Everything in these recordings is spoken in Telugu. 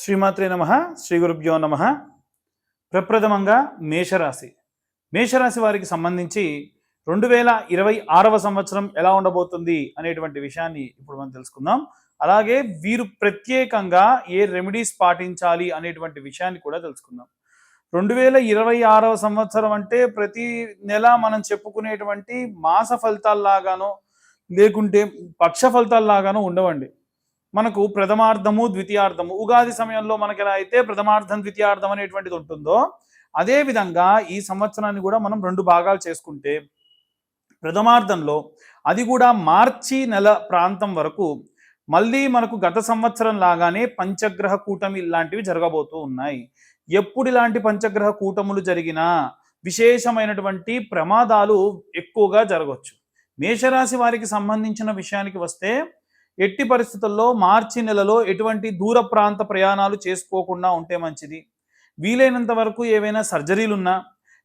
శ్రీమాత్రే నమ శ్రీ గురుభ్యో నమ. ప్రప్రథమంగా మేషరాశి. మేషరాశి వారికి సంబంధించి రెండు వేల ఇరవై ఆరవ సంవత్సరం ఎలా ఉండబోతుంది అనేటువంటి విషయాన్ని ఇప్పుడు మనం తెలుసుకుందాం. అలాగే వీరు ప్రత్యేకంగా ఏ రెమెడీస్ పాటించాలి అనేటువంటి విషయాన్ని కూడా తెలుసుకుందాం. రెండు వేల ఇరవై ఆరవ సంవత్సరం అంటే ప్రతి నెల మనం చెప్పుకునేటువంటి మాస ఫలితాల్లాగానో లేకుంటే పక్ష ఫలితాల్లాగానో ఉండవండి. మనకు ప్రథమార్థము ద్వితీయార్థము. ఉగాది సమయంలో మనకి ఎలా అయితే ప్రథమార్థం ద్వితీయార్థం అనేటువంటిది ఉంటుందో అదే విధంగా ఈ సంవత్సరాన్ని కూడా మనం రెండు భాగాలు చేసుకుంటే ప్రథమార్థంలో అది కూడా మార్చి నెల ప్రాంతం వరకు మళ్ళీ మనకు గత సంవత్సరం లాగానే పంచగ్రహ కూటమి ఇలాంటివి జరగబోతూ ఉన్నాయి. ఎప్పుడు ఇలాంటి పంచగ్రహ కూటములు జరిగినా విశేషమైనటువంటి ప్రమాదాలు ఎక్కువగా జరగవచ్చు మేషరాశి వారికి సంబంధించిన విషయానికి వస్తే ఎట్టి పరిస్థితుల్లో మార్చి నెలలో ఎటువంటి దూర ప్రాంత ప్రయాణాలు చేసుకోకుండా ఉంటే మంచిది? వీలైనంత వరకు ఏవైనా సర్జరీలు ఉన్నా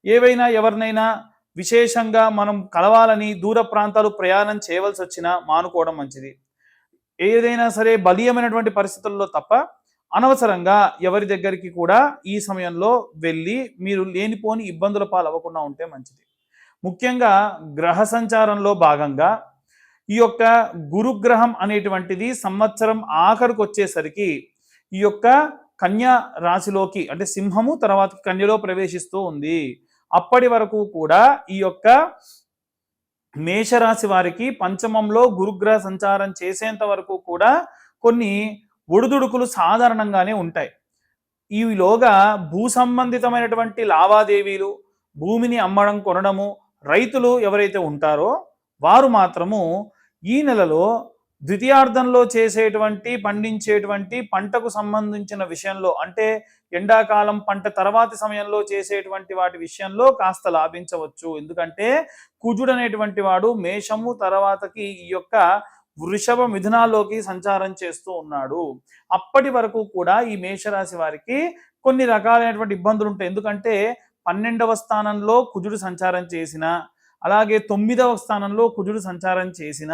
ఏవైనా ఎవరినైనా విశేషంగా మనం కలవాలని దూర ప్రాంతాలు ప్రయాణం చేయవలసి వచ్చినా మానుకోవడం మంచిది. ఏదైనా సరే బలీయమైనటువంటి పరిస్థితుల్లో తప్ప అనవసరంగా ఎవరి దగ్గరికి కూడా ఈ సమయంలో వెళ్ళి మీరు లేనిపోని ఇబ్బందుల పాలవ్వకుండా ఉంటే మంచిది. ముఖ్యంగా గ్రహ సంచారంలో భాగంగా ఈ యొక్క గురుగ్రహం అనేటువంటిది సంవత్సరం ఆఖరికి వచ్చేసరికి ఈ యొక్క కన్యా రాశిలోకి అంటే సింహము తర్వాత కన్యలో ప్రవేశిస్తూ ఉంది. అప్పటి వరకు కూడా ఈ యొక్క మేషరాశి వారికి పంచమంలో గురుగ్రహ సంచారం చేసేంత వరకు కూడా కొన్ని ఒడిదుడుకులు సాధారణంగానే ఉంటాయి. ఈలోగా భూ సంబంధితమైనటువంటి లావాదేవీలు భూమిని అమ్మడం కొనడము రైతులు ఎవరైతే ఉంటారో వారు మాత్రము ఈ నెలలో ద్వితీయార్థంలో చేసేటువంటి పండించేటువంటి పంటకు సంబంధించిన విషయంలో అంటే ఎండాకాలం పంట తర్వాతి సమయంలో చేసేటువంటి వాటి విషయంలో కాస్త లాభించవచ్చు. ఎందుకంటే కుజుడు అనేటువంటి వాడు మేషము తర్వాతకి ఈ యొక్క వృషభ మిథునాల్లోకి సంచారం చేస్తూ ఉన్నాడు. అప్పటి వరకు కూడా ఈ మేషరాశి వారికి కొన్ని రకాలైనటువంటి ఇబ్బందులు ఉంటాయి. ఎందుకంటే పన్నెండవ స్థానంలో కుజుడు సంచారం చేసిన అలాగే తొమ్మిదవ స్థానంలో కుజుడు సంచారం చేసిన